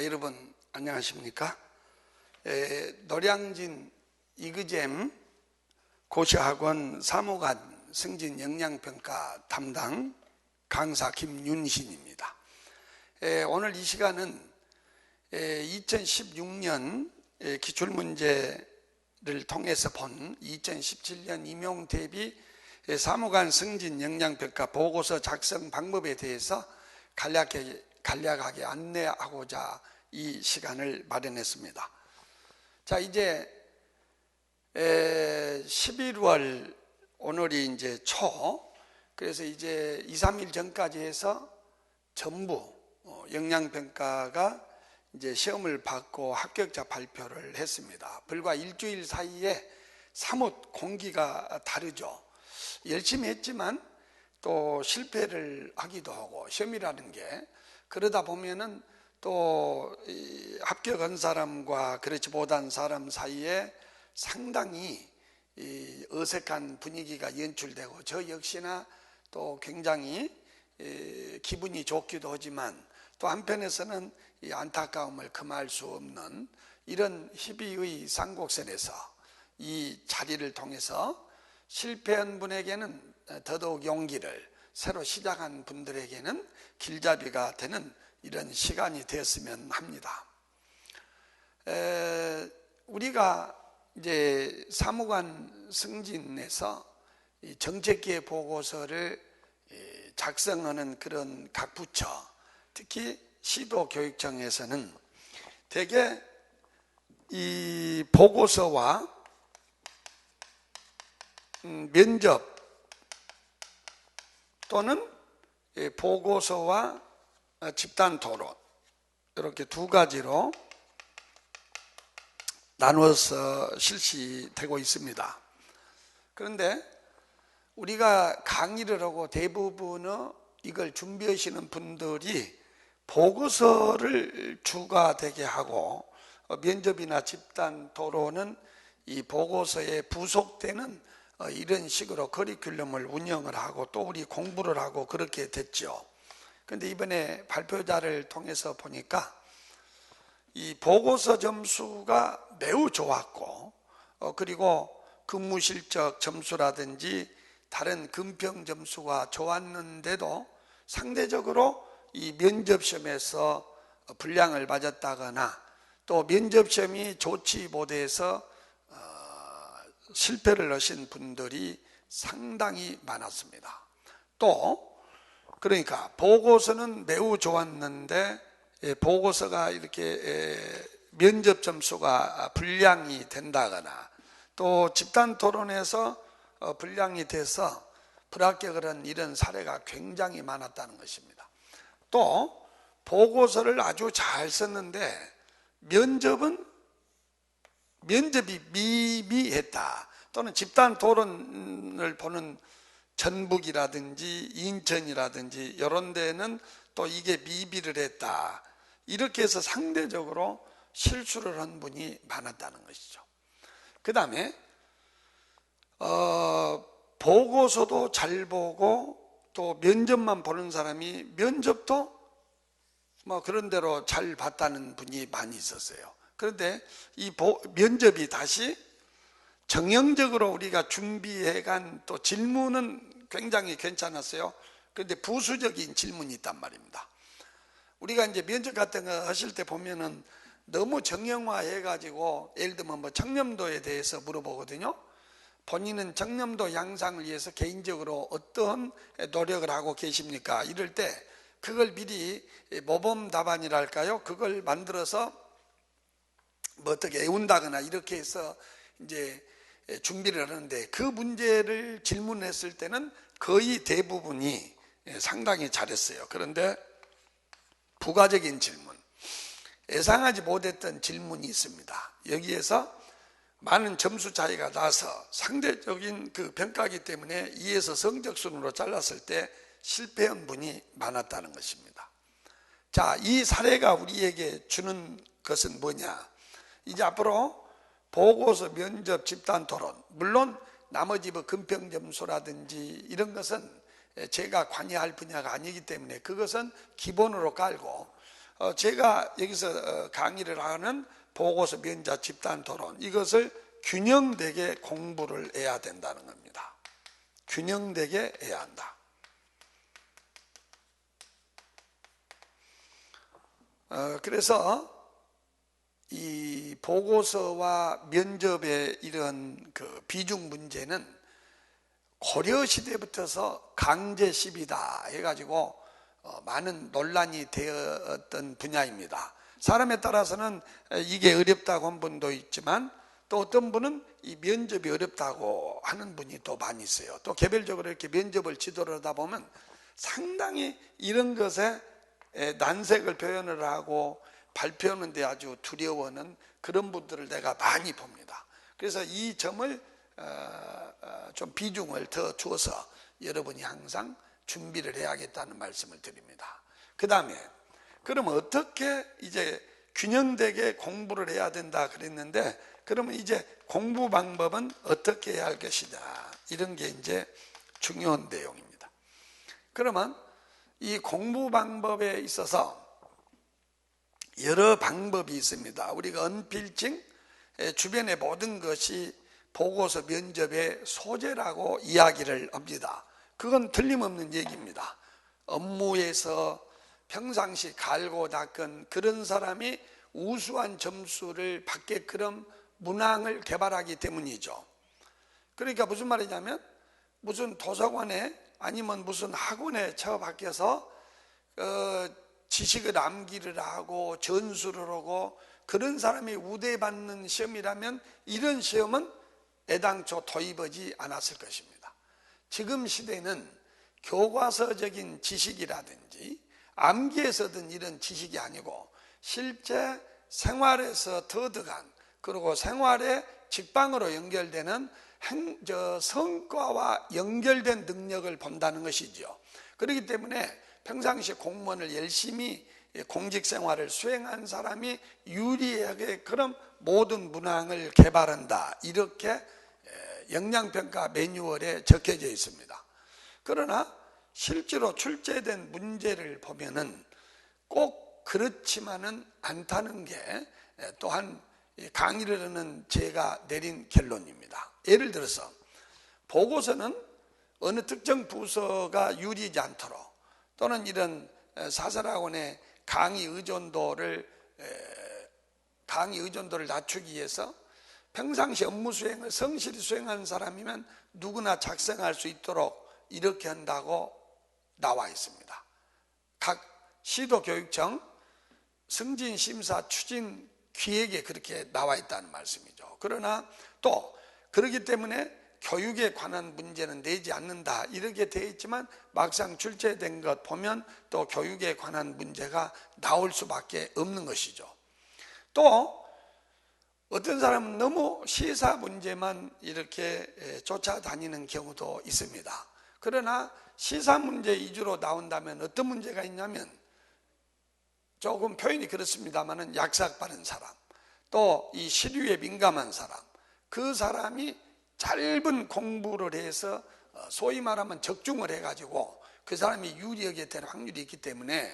자, 여러분 안녕하십니까? 에, 노량진 이그잼 고시학원 사무관 승진 영양평가 담당 강사 김윤신입니다. 에, 오늘 이 시간은 에, 2016년 에, 기출문제를 통해서 본 2017년 임용 대비 에, 사무관 승진 영양평가 보고서 작성 방법에 대해서 간략하게, 간략하게 안내하고자 이 시간을 마련했습니다. 자, 이제 11월 오늘이 이제 초 그래서 이제 2, 3일 전까지 해서 전부 어, 영양평가가 이제 시험을 받고 합격자 발표를 했습니다. 불과 일주일 사이에 사뭇 공기가 다르죠. 열심히 했지만 또 실패를 하기도 하고 시험이라는 게 그러다 보면은 또 합격한 사람과 그렇지 못한 사람 사이에 상당히 어색한 분위기가 연출되고 저 역시나 또 굉장히 기분이 좋기도 하지만 또 한편에서는 이 안타까움을 금할 수 없는 이런 희비의 쌍곡선에서 이 자리를 통해서 실패한 분에게는 더더욱 용기를 새로 시작한 분들에게는 길잡이가 되는 이런 시간이 되었으면 합니다. 에, 우리가 이제 사무관 승진에서 정책기획 보고서를 작성하는 그런 각 부처, 특히 시도교육청에서는 대개 이 보고서와 음, 면접 또는 보고서와 집단 토론 이렇게 두 가지로 나누어서 실시되고 있습니다. 그런데 우리가 강의를 하고 대부분의 이걸 준비하시는 분들이 보고서를 주가 되게 하고 면접이나 집단 토론은 이 보고서에 부속되는 이런 식으로 커리큘럼을 운영을 하고 또 우리 공부를 하고 그렇게 됐죠. 근데 이번에 발표자를 통해서 보니까 이 보고서 점수가 매우 좋았고 어, 그리고 근무 실적 점수라든지 다른 금평 점수가 좋았는데도 상대적으로 이 면접 시험에서 불량을 맞았다거나 또 면접 시험이 좋지 못해서 어, 실패를 하신 분들이 상당히 많았습니다. 또 그러니까 보고서는 매우 좋았는데 예, 보고서가 이렇게 예, 면접 점수가 불량이 된다거나 또 집단 토론에서 어, 불량이 돼서 불합격을 한 이런 사례가 굉장히 많았다는 것입니다. 또 보고서를 아주 잘 썼는데 면접은 면접이 미미했다 또는 집단 토론을 보는 전북이라든지 인천이라든지 이런 데는 또 이게 미비를 했다. 이렇게 해서 상대적으로 실수를 한 분이 많았다는 것이죠. 그 다음에 어, 보고서도 잘 보고 또 면접만 보는 사람이 면접도 뭐 그런 대로 잘 봤다는 분이 많이 있었어요. 그런데 이 보, 면접이 다시 정형적으로 우리가 준비해 간 또 질문은 굉장히 괜찮았어요. 그런데 부수적인 질문이 있단 말입니다. 우리가 이제 면접 같은 거 하실 때 보면은 너무 정형화해 가지고 예를 들면 뭐 청렴도에 대해서 물어보거든요. 본인은 청렴도 양상을 위해서 개인적으로 어떤 노력을 하고 계십니까? 이럴 때 그걸 미리 모범 답안이랄까요? 그걸 만들어서 뭐 어떻게 애운다거나 이렇게 해서 이제 예, 준비를 하는데 그 문제를 질문했을 때는 거의 대부분이 예, 상당히 잘했어요. 그런데 부가적인 질문, 예상하지 못했던 질문이 있습니다. 여기에서 많은 점수 차이가 나서 상대적인 그 평가기 때문에 2에서 성적순으로 잘랐을 때 실패한 분이 많았다는 것입니다. 자, 이 사례가 우리에게 주는 것은 뭐냐? 이제 앞으로 보고서, 면접, 집단 토론 물론 나머지 뭐 금평 점수라든지 이런 것은 제가 관여할 분야가 아니기 때문에 그것은 기본으로 깔고 어, 제가 여기서 어, 강의를 하는 보고서 면자 집단 토론 이것을 균형되게 공부를 해야 된다는 겁니다. 균형되게 해야 한다. 어, 그래서 이 보고서와 면접의 이런 그 비중 문제는 고려 시대부터서 강제 시비다 해가지고 어, 많은 논란이 되었던 분야입니다. 사람에 따라서는 이게 어렵다고 한 분도 있지만 또 어떤 분은 이 면접이 어렵다고 하는 분이 또 많이 있어요. 또 개별적으로 이렇게 면접을 지도를 하다 보면 상당히 이런 것에 에, 난색을 표현을 하고 발표하는데 아주 두려워하는 그런 분들을 내가 많이 봅니다. 그래서 이 점을 어, 어, 좀 비중을 더 주어서 여러분이 항상 준비를 해야겠다는 말씀을 드립니다. 그 다음에 그럼 어떻게 이제 균형되게 공부를 해야 된다 그랬는데 그러면 이제 공부 방법은 어떻게 해야 할 것이냐 이런 게 이제 중요한 내용입니다. 그러면 이 공부 방법에 있어서 여러 방법이 있습니다. 우리가 언필증 주변의 모든 것이 보고서 면접의 소재라고 이야기를 합니다. 그건 틀림없는 얘기입니다. 업무에서 평상시 갈고 닦은 그런 사람이 우수한 점수를 받게끔 문항을 개발하기 때문이죠. 그러니까 무슨 말이냐면 무슨 도서관에 아니면 무슨 학원에 처박혀서 어, 지식을 암기를 하고 전수를 하고 그런 사람이 우대받는 시험이라면 이런 시험은 애당초 도입하지 않았을 것입니다. 지금 시대는 교과서적인 지식이라든지 암기에서든 이런 지식이 아니고 실제 생활에서 터득한 그리고 생활의 직방으로 연결되는 행, 저 성과와 연결된 능력을 본다는 것이죠. 그렇기 때문에 평상시 공무원을 열심히 공직 생활을 수행한 사람이 유리하게 그런 모든 문항을 개발한다. 이렇게 영양평가 매뉴얼에 적혀져 있습니다. 그러나 실제로 출제된 문제를 보면은 꼭 그렇지만은 않다는 게 또한 강의를 하는 제가 내린 결론입니다. 예를 들어서 보고서는 어느 특정 부서가 유리하지 않도록 또는 이런 사설학원의 강의 의존도를 강의 의존도를 낮추기 위해서 평상시 업무 수행을 성실히 수행하는 사람이면 누구나 작성할 수 있도록 이렇게 한다고 나와 있습니다. 각 시도 교육청 승진 심사 추진 기획에 그렇게 나와 있다는 말씀이죠. 그러나 또 그러기 때문에 교육에 관한 문제는 내지 않는다 이렇게 되어 있지만 막상 출제된 것 보면 또 교육에 관한 문제가 나올 수밖에 없는 것이죠. 또 어떤 사람은 너무 시사 문제만 이렇게 쫓아다니는 경우도 있습니다. 그러나 시사 문제 위주로 나온다면 어떤 문제가 있냐면 조금 표현이 그렇습니다만은 약삭 빠른 사람, 또 이 시류에 민감한 사람, 그 사람이 짧은 공부를 해서 어, 소위 말하면 적중을 해가지고 그 사람이 유리하게 될 확률이 있기 때문에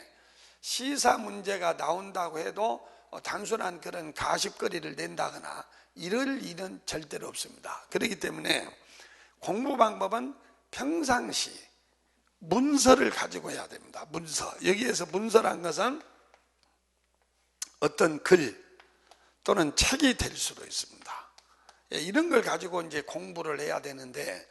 시사 문제가 나온다고 해도 어, 단순한 그런 가십거리를 낸다거나 이럴 일은 절대로 없습니다. 그렇기 때문에 공부 방법은 평상시 문서를 가지고 해야 됩니다. 문서. 여기에서 문서란 것은 어떤 글 또는 책이 될 수도 있습니다. 예, 이런 걸 가지고 이제 공부를 해야 되는데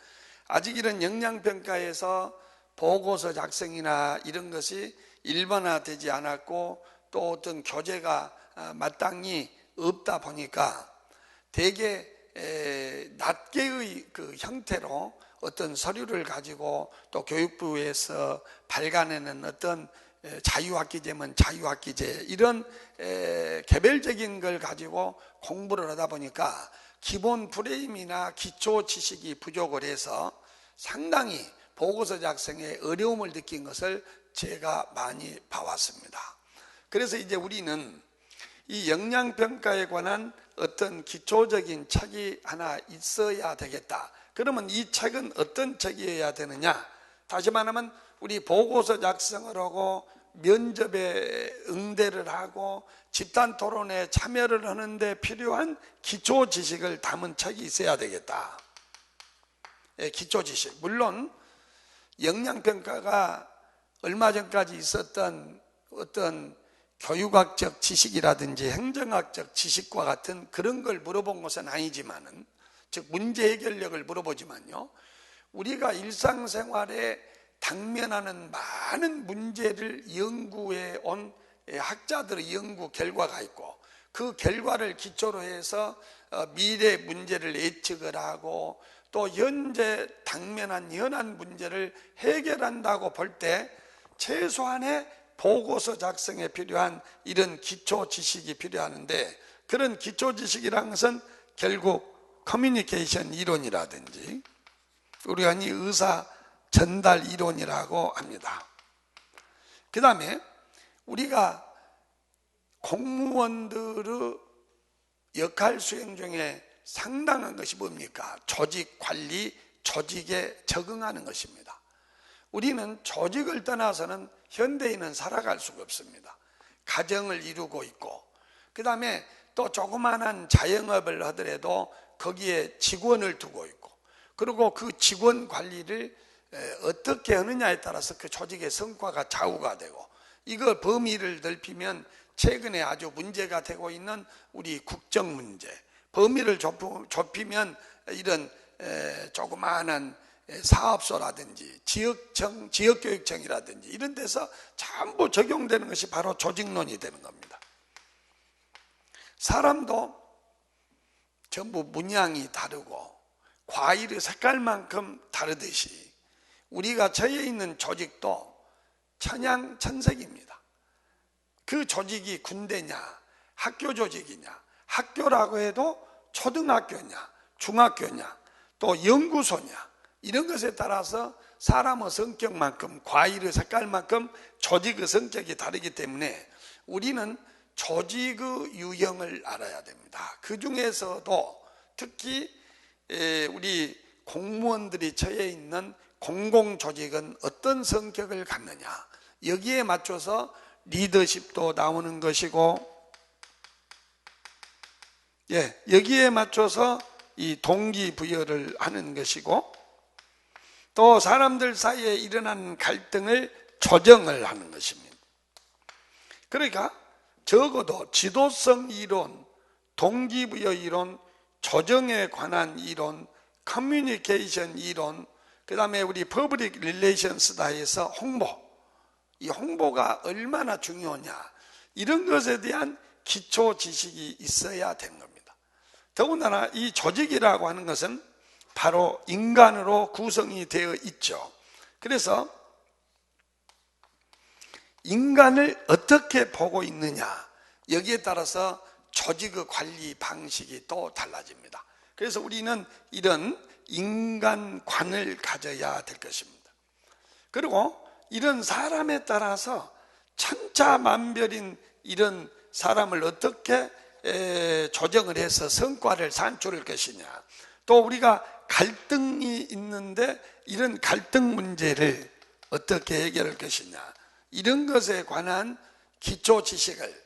아직 이런 영양평가에서 보고서 작성이나 이런 것이 일반화되지 않았고 또 어떤 교재가 아, 마땅히 없다 보니까 대개 낱개의 그 형태로 어떤 서류를 가지고 또 교육부에서 발간하는 어떤 자유학기제면 자유학기제 이런 개별적인 걸 가지고 공부를 하다 보니까 기본 프레임이나 기초 지식이 부족을 해서 상당히 보고서 작성에 어려움을 느낀 것을 제가 많이 봐왔습니다. 그래서 이제 우리는 이 영양평가에 관한 어떤 기초적인 책이 하나 있어야 되겠다. 그러면 이 책은 어떤 책이어야 되느냐? 다시 말하면 우리 보고서 작성을 하고 면접에 응대를 하고 집단 토론에 참여를 하는데 필요한 기초 지식을 담은 책이 있어야 되겠다. 예, 기초 지식. 물론 영양평가가 얼마 전까지 있었던 어떤 교육학적 지식이라든지 행정학적 지식과 같은 그런 걸 물어본 것은 아니지만은 즉 문제 해결력을 물어보지만요. 우리가 일상생활에 당면하는 많은 문제를 연구해 온 학자들의 연구 결과가 있고 그 결과를 기초로 해서 어, 미래 문제를 예측을 하고 또 현재 당면한 현안 문제를 해결한다고 볼 때 최소한의 보고서 작성에 필요한 이런 기초 지식이 필요하는데 그런 기초 지식이라는 것은 결국 커뮤니케이션 이론이라든지 우리가 흔히 의사 전달 이론이라고 합니다. 그 다음에 우리가 공무원들의 역할 수행 중에 상당한 것이 뭡니까? 조직 관리, 조직에 적응하는 것입니다. 우리는 조직을 떠나서는 현대인은 살아갈 수가 없습니다. 가정을 이루고 있고, 그 다음에 또 조그마한 자영업을 하더라도 거기에 직원을 두고 있고, 그리고 그 직원 관리를 어떻게 하느냐에 따라서 그 조직의 성과가 좌우가 되고, 이거 범위를 넓히면 최근에 아주 문제가 되고 있는 우리 국정 문제, 범위를 좁히면 이런 조그마한 사업소라든지 지역청, 지역교육청이라든지 이런 데서 전부 적용되는 것이 바로 조직론이 되는 겁니다. 사람도 전부 문양이 다르고 과일의 색깔만큼 다르듯이 우리가 처해 있는 조직도 천양천색입니다. 그 조직이 군대냐, 학교 조직이냐, 학교라고 해도 초등학교냐, 중학교냐, 또 연구소냐, 이런 것에 따라서 사람의 성격만큼, 과일의 색깔만큼 조직의 성격이 다르기 때문에 우리는 조직의 유형을 알아야 됩니다. 그 중에서도 특히 우리 공무원들이 처해 있는 공공조직은 어떤 성격을 갖느냐, 여기에 맞춰서 리더십도 나오는 것이고, 예, 여기에 맞춰서 이 동기부여를 하는 것이고, 또 사람들 사이에 일어나는 갈등을 조정을 하는 것입니다. 그러니까 적어도 지도성 이론, 동기부여 이론, 조정에 관한 이론, 커뮤니케이션 이론, 그 다음에 우리 퍼블릭 릴레이션스다 해서 홍보, 이 홍보가 얼마나 중요하냐, 이런 것에 대한 기초 지식이 있어야 되는 겁니다. 더군다나 이 조직이라고 하는 것은 바로 인간으로 구성이 되어 있죠. 그래서 인간을 어떻게 보고 있느냐, 여기에 따라서 조직의 관리 방식이 또 달라집니다. 그래서 우리는 이런 인간관을 가져야 될 것입니다. 그리고 이런 사람에 따라서 천차만별인 이런 사람을 어떻게 조정을 해서 성과를 산출할 것이냐. 또 우리가 갈등이 있는데 이런 갈등 문제를 어떻게 해결할 것이냐. 이런 것에 관한 기초 지식을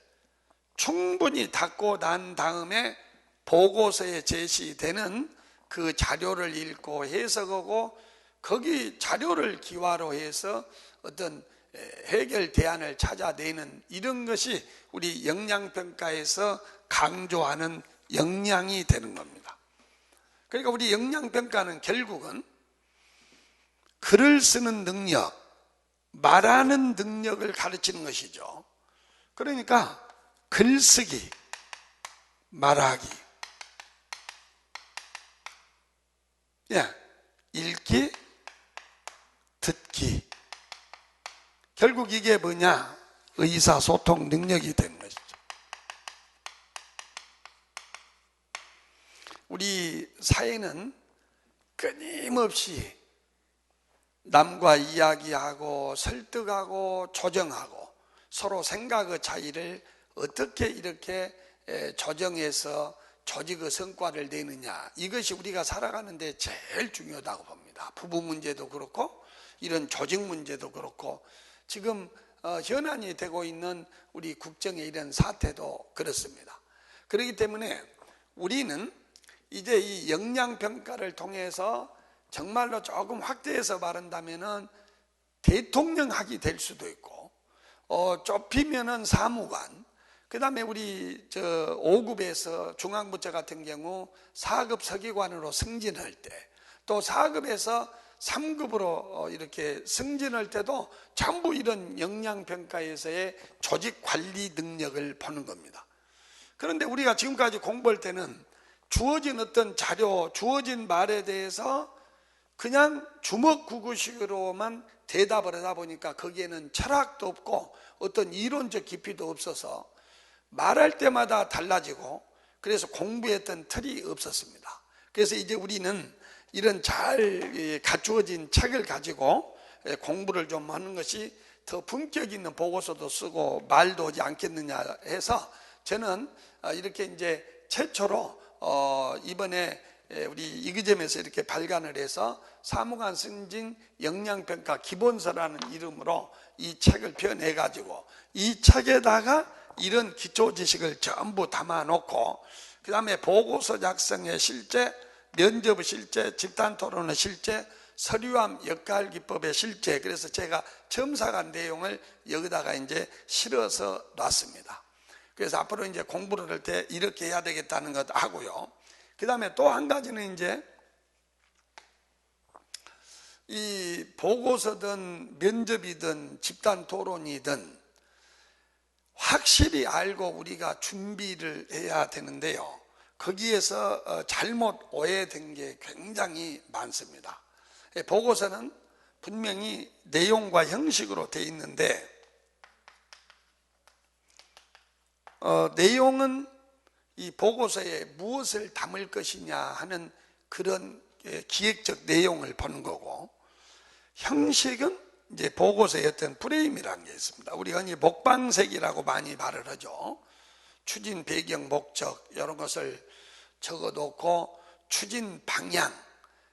충분히 닦고 난 다음에 보고서에 제시되는 그 자료를 읽고 해석하고 거기 자료를 기화로 해서 어떤 해결 대안을 찾아내는 이런 것이 우리 영양평가에서 강조하는 역량이 되는 겁니다. 그러니까 우리 역량평가는 결국은 글을 쓰는 능력, 말하는 능력을 가르치는 것이죠. 그러니까 글쓰기, 말하기, 예, 읽기, 듣기. 결국 이게 뭐냐? 의사소통 능력이 되는 것이죠. 우리 사회는 끊임없이 남과 이야기하고 설득하고 조정하고 서로 생각의 차이를 어떻게 이렇게 조정해서 조직의 성과를 내느냐 이것이 우리가 살아가는데 제일 중요하다고 봅니다. 부부 문제도 그렇고 이런 조직 문제도 그렇고 지금 어, 현안이 되고 있는 우리 국정의 이런 사태도 그렇습니다. 그렇기 때문에 우리는 이제 이 영양평가를 통해서 정말로 조금 확대해서 말한다면은 대통령학이 될 수도 있고, 어, 좁히면은 사무관, 그 다음에 우리 저 5급에서 중앙부처 같은 경우 4급 서기관으로 승진할 때, 또 4급에서 3급으로 이렇게 승진할 때도 전부 이런 영양평가에서의 조직 관리 능력을 보는 겁니다. 그런데 우리가 지금까지 공부할 때는 주어진 어떤 자료, 주어진 말에 대해서 그냥 주먹구구식으로만 대답을 하다 보니까 거기에는 철학도 없고 어떤 이론적 깊이도 없어서 말할 때마다 달라지고 그래서 공부했던 틀이 없었습니다. 그래서 이제 우리는 이런 잘 갖추어진 책을 가지고 공부를 좀 하는 것이 더 품격 있는 보고서도 쓰고 말도 하지 않겠느냐 해서 저는 이렇게 이제 최초로 어, 이번에 우리 이그점에서 이렇게 발간을 해서 사무관 승진 영양평가 기본서라는 이름으로 이 책을 펴내 가지고 이 책에다가 이런 기초 지식을 전부 담아 놓고 그 다음에 보고서 작성의 실제 면접 실제 집단 토론의 실제 서류함 역할 기법의 실제 그래서 제가 첨삭한 내용을 여기다가 이제 실어서 놨습니다. 그래서 앞으로 이제 공부를 할 때 이렇게 해야 되겠다는 것 하고요. 그 다음에 또 한 가지는 이제 이 보고서든 면접이든 집단 토론이든 확실히 알고 우리가 준비를 해야 되는데요. 거기에서 어, 잘못 오해된 게 굉장히 많습니다. 예, 보고서는 분명히 내용과 형식으로 돼 있는데 어, 내용은 이 보고서에 무엇을 담을 것이냐 하는 그런 예, 기획적 내용을 보는 거고 형식은 이제 보고서의 어떤 프레임이라는 게 있습니다. 우리가 이 목방색이라고 많이 말을 하죠. 추진 배경 목적 이런 것을 적어 놓고 추진 방향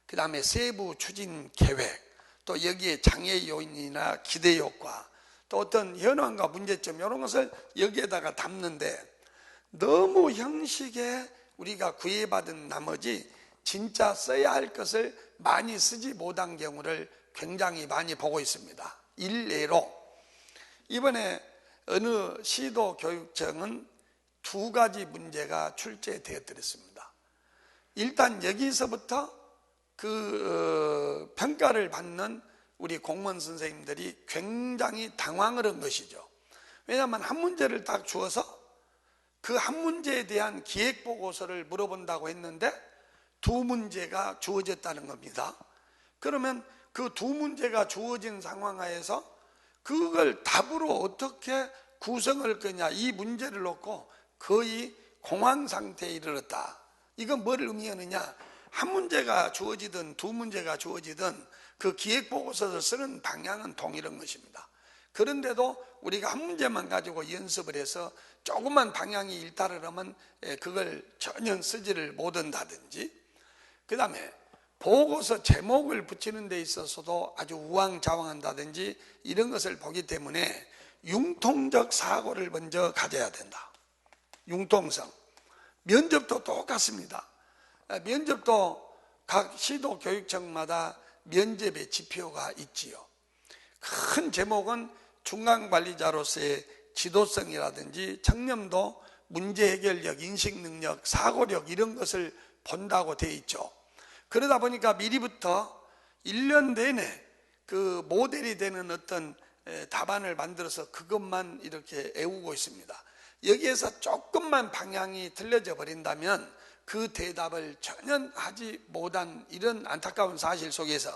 그 다음에 세부 추진 계획 또 여기에 장애 요인이나 기대 효과 또 어떤 현황과 문제점 이런 것을 여기에다가 담는데 너무 형식에 우리가 구애받은 나머지 진짜 써야 할 것을 많이 쓰지 못한 경우를 굉장히 많이 보고 있습니다. 일례로 이번에 어느 시도 교육청은 두 가지 문제가 출제되어드렸습니다. 일단 여기서부터 그 어, 평가를 받는 우리 공무원 선생님들이 굉장히 당황을 한 것이죠. 왜냐하면 한 문제를 딱 주어서 그 한 문제에 대한 기획 보고서를 물어본다고 했는데 두 문제가 주어졌다는 겁니다. 그러면 그 두 문제가 주어진 상황 하에서 그걸 답으로 어떻게 구성할 거냐 이 문제를 놓고 거의 공황 상태에 이르렀다. 이건 뭘 의미하느냐? 한 문제가 주어지든 두 문제가 주어지든 그 기획 보고서를 쓰는 방향은 동일한 것입니다. 그런데도 우리가 한 문제만 가지고 연습을 해서 조금만 방향이 일탈을 하면 예, 그걸 전혀 쓰지를 못한다든지 그 다음에 보고서 제목을 붙이는 데 있어서도 아주 우왕좌왕한다든지 이런 것을 보기 때문에 융통적 사고를 먼저 가져야 된다. 융통성. 면접도 똑같습니다. 아, 면접도 각 시도 교육청마다 면접의 지표가 있지요. 큰 제목은 중간 관리자로서의 지도성이라든지 청렴도, 문제 해결력, 인식 능력, 사고력 이런 것을 본다고 되어 있죠. 그러다 보니까 미리부터 1년 내내 그 모델이 되는 어떤 답안을 만들어서 그것만 이렇게 애우고 있습니다. 여기에서 조금만 방향이 틀려져 버린다면 그 대답을 전혀 하지 못한 이런 안타까운 사실 속에서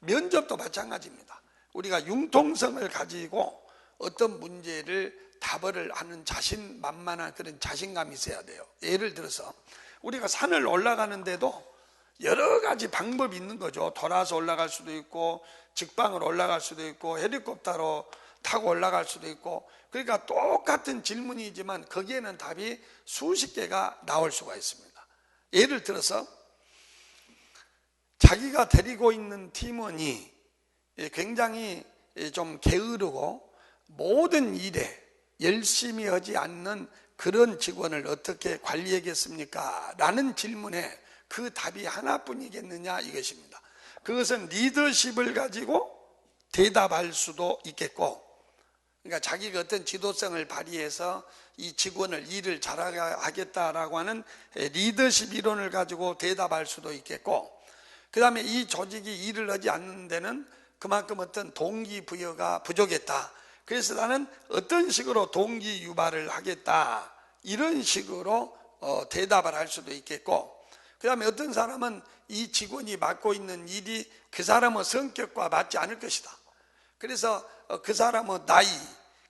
면접도 마찬가지입니다. 우리가 융통성을 가지고 어떤 문제를 답을 하는 자신만만한 그런 자신감이 있어야 돼요. 예를 들어서 우리가 산을 올라가는데도 여러 가지 방법이 있는 거죠. 돌아서 올라갈 수도 있고 직방으로 올라갈 수도 있고 헬리콥터로 타고 올라갈 수도 있고 그러니까 똑같은 질문이지만 거기에는 답이 수십 개가 나올 수가 있습니다. 예를 들어서 자기가 데리고 있는 팀원이 굉장히 좀 게으르고 모든 일에 열심히 하지 않는 그런 직원을 어떻게 관리하겠습니까? 라는 질문에 그 답이 하나뿐이겠느냐 이것입니다. 그것은 리더십을 가지고 대답할 수도 있겠고, 그러니까 자기가 어떤 지도성을 발휘해서 이 직원을 일을 잘하게 하겠다라고 하는 리더십 이론을 가지고 대답할 수도 있겠고, 그 다음에 이 조직이 일을 하지 않는 데는 그만큼 어떤 동기부여가 부족했다. 그래서 나는 어떤 식으로 동기 유발을 하겠다. 이런 식으로 어, 대답을 할 수도 있겠고, 그 다음에 어떤 사람은 이 직원이 맡고 있는 일이 그 사람의 성격과 맞지 않을 것이다. 그래서 어, 그 사람의 나이,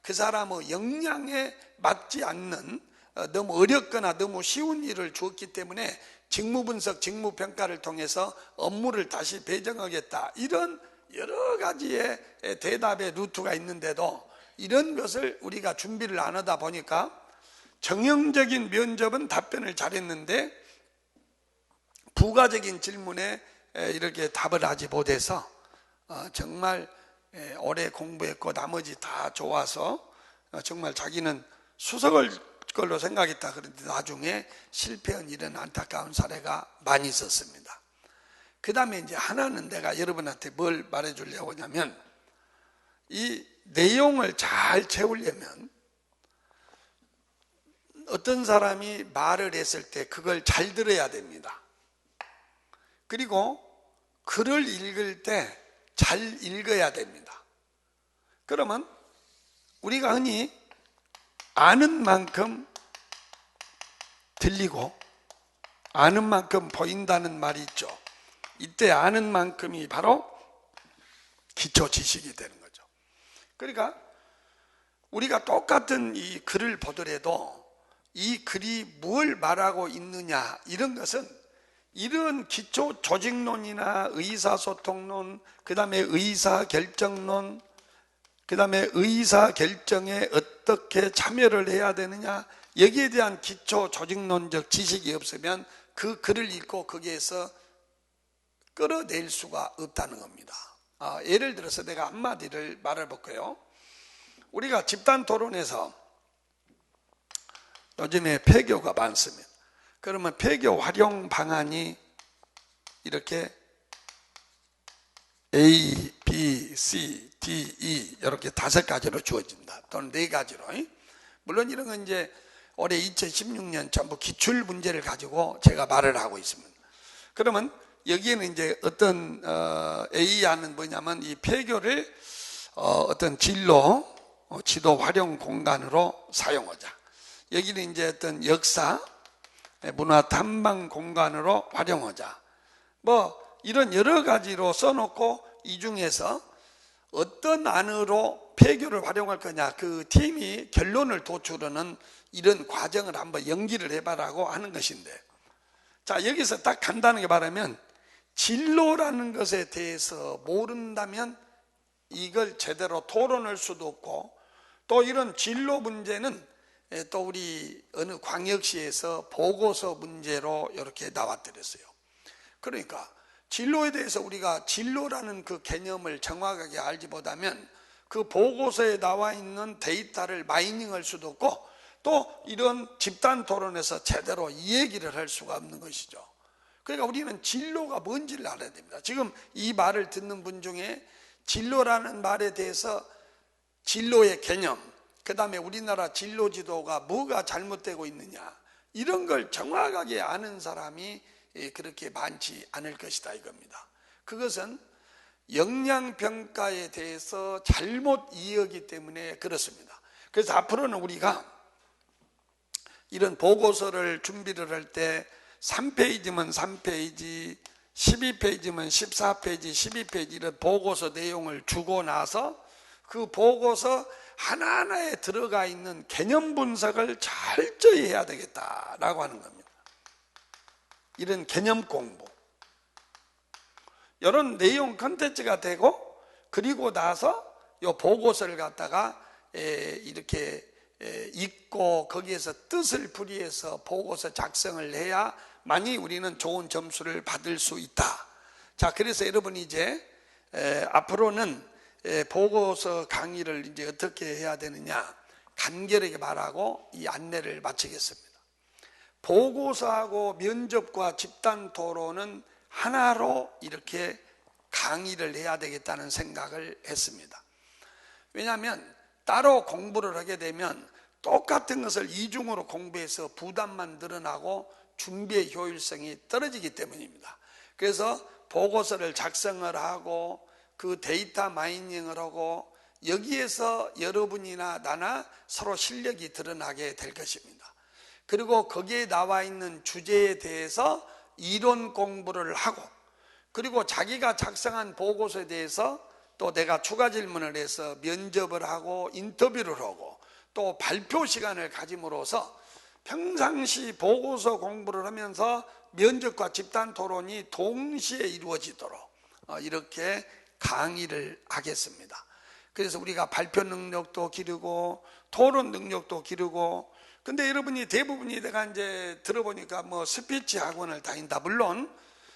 그 사람의 역량에 맞지 않는 어, 너무 어렵거나 너무 쉬운 일을 주었기 때문에 직무 분석, 직무 평가를 통해서 업무를 다시 배정하겠다. 이런 여러 가지의 대답의 루트가 있는데도 이런 것을 우리가 준비를 안 하다 보니까 정형적인 면접은 답변을 잘했는데 부가적인 질문에 이렇게 답을 하지 못해서 어, 정말 오래 공부했고 나머지 다 좋아서 어, 정말 자기는 수석을 걸로 생각했다 그런데 나중에 실패한 이런 안타까운 사례가 많이 있었습니다. 그 다음에 이제 하나는 내가 여러분한테 뭘 말해 주려고 하냐면 이 내용을 잘 채우려면 어떤 사람이 말을 했을 때 그걸 잘 들어야 됩니다. 그리고 글을 읽을 때 잘 읽어야 됩니다. 그러면 우리가 흔히 아는 만큼 들리고 아는 만큼 보인다는 말이 있죠. 이때 아는 만큼이 바로 기초 지식이 되는 거죠. 그러니까 우리가 똑같은 이 글을 보더라도 이 글이 뭘 말하고 있느냐 이런 것은 이런 기초 조직론이나 의사소통론, 그 다음에 의사결정론, 그 다음에 의사결정에 어떻게 참여를 해야 되느냐, 여기에 대한 기초 조직론적 지식이 없으면 그 글을 읽고 거기에서 끌어낼 수가 없다는 겁니다. 아, 예를 들어서 내가 한마디를 말해볼게요. 우리가 집단 토론에서 요즘에 폐교가 많습니다. 그러면 폐교 활용 방안이 이렇게 A, B, C, D, E 이렇게 다섯 가지로 주어진다. 또는 네 가지로. 물론 이런 건 이제 올해 2016년 전부 기출 문제를 가지고 제가 말을 하고 있습니다. 그러면 여기에는 이제 어떤 어, A안은 뭐냐면 이 폐교를 어, 떤 진로 어, 지도 활용 공간으로 사용하자. 여기는 이제 어떤 역사 문화 탐방 공간으로 활용하자. 뭐 이런 여러 가지로 써놓고 이 중에서 어떤 안으로 폐교를 활용할 거냐 그 팀이 결론을 도출하는 이런 과정을 한번 연기를 해봐라고 하는 것인데 자 여기서 딱 간단하게 말하면 진로라는 것에 대해서 모른다면 이걸 제대로 토론할 수도 없고 또 이런 진로 문제는 예, 또 우리 어느 광역시에서 보고서 문제로 이렇게 나왔더랬어요. 그러니까 진로에 대해서 우리가 진로라는 그 개념을 정확하게 알지 못하면 그 보고서에 나와 있는 데이터를 마이닝할 수도 없고 또 이런 집단 토론에서 제대로 이 얘기를 할 수가 없는 것이죠. 그러니까 우리는 진로가 뭔지를 알아야 됩니다. 지금 이 말을 듣는 분 중에 진로라는 말에 대해서 진로의 개념, 그 다음에 우리나라 진로 지도가 뭐가 잘못되고 있느냐 이런 걸 정확하게 아는 사람이 그렇게 많지 않을 것이다 이겁니다. 그것은 역량평가에 대해서 잘못 이해하기 때문에 그렇습니다. 그래서 앞으로는 우리가 이런 보고서를 준비를 할 때 3페이지면 3페이지, 12페이지면 14페이지, 12페이지 이런 보고서 내용을 주고 나서 그 보고서 하나하나에 들어가 있는 개념 분석을 철저히 해야 되겠다라고 하는 겁니다. 이런 개념 공부. 이런 내용 컨텐츠가 되고 그리고 나서 이 보고서를 갖다가 이렇게 읽고 거기에서 뜻을 풀이해서 보고서 작성을 해야 만이 우리는 좋은 점수를 받을 수 있다. 자, 그래서 여러분이 이제 앞으로는 에, 보고서 강의를 이제 어떻게 해야 되느냐 간결하게 말하고 이 안내를 마치겠습니다. 보고서하고 면접과 집단 토론은 하나로 이렇게 강의를 해야 되겠다는 생각을 했습니다. 왜냐하면 따로 공부를 하게 되면 똑같은 것을 이중으로 공부해서 부담만 늘어나고 준비의 효율성이 떨어지기 때문입니다. 그래서 보고서를 작성을 하고 그 데이터 마이닝을 하고 여기에서 여러분이나 나나 서로 실력이 드러나게 될 것입니다. 그리고 거기에 나와 있는 주제에 대해서 이론 공부를 하고 그리고 자기가 작성한 보고서에 대해서 또 내가 추가 질문을 해서 면접을 하고 인터뷰를 하고 또 발표 시간을 가짐으로써 평상시 보고서 공부를 하면서 면접과 집단 토론이 동시에 이루어지도록 어, 이렇게 강의를 하겠습니다. 그래서 우리가 발표 능력도 기르고 토론 능력도 기르고 근데 여러분이 대부분이 내가 이제 들어보니까 뭐 스피치 학원을 다닌다. 물론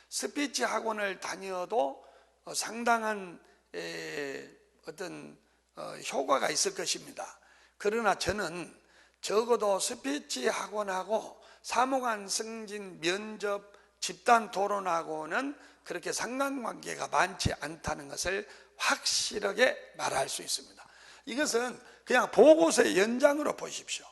스피치 학원을 다녀도 어, 상당한 에, 어떤 어, 효과가 있을 것입니다. 그러나 저는 적어도 스피치 학원하고 사무관 승진 면접 집단 토론하고는 그렇게 상관관계가 많지 않다는 것을 확실하게 말할 수 있습니다. 이것은 그냥 보고서의 연장으로 보십시오.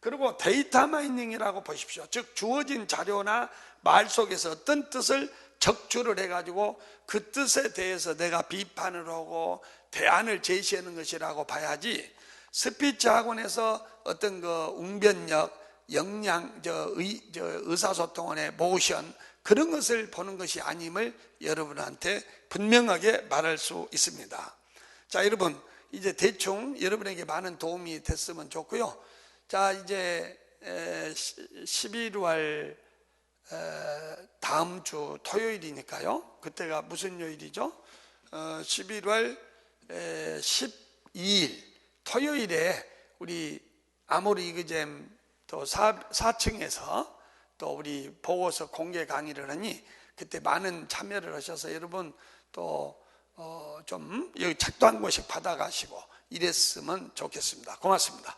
그리고 데이터 마이닝이라고 보십시오. 즉 주어진 자료나 말 속에서 어떤 뜻을 적주를 해가지고 그 뜻에 대해서 내가 비판을 하고 대안을 제시하는 것이라고 봐야지 스피치 학원에서 어떤 그 웅변력, 역량, 저, 의, 저 의사소통원의 모션 그런 것을 보는 것이 아님을 여러분한테 분명하게 말할 수 있습니다. 자, 여러분 이제 대충 여러분에게 많은 도움이 됐으면 좋고요. 자, 이제 11월 다음 주 토요일이니까요. 그때가 무슨 요일이죠? 11월 12일 토요일에 우리 아모리 이그잼 또 4, 4층에서 또 우리 보고서 공개 강의를 하니 그때 많은 참여를 하셔서 여러분 또 어, 좀 여기 책도 한 권씩 받아가시고 이랬으면 좋겠습니다. 고맙습니다.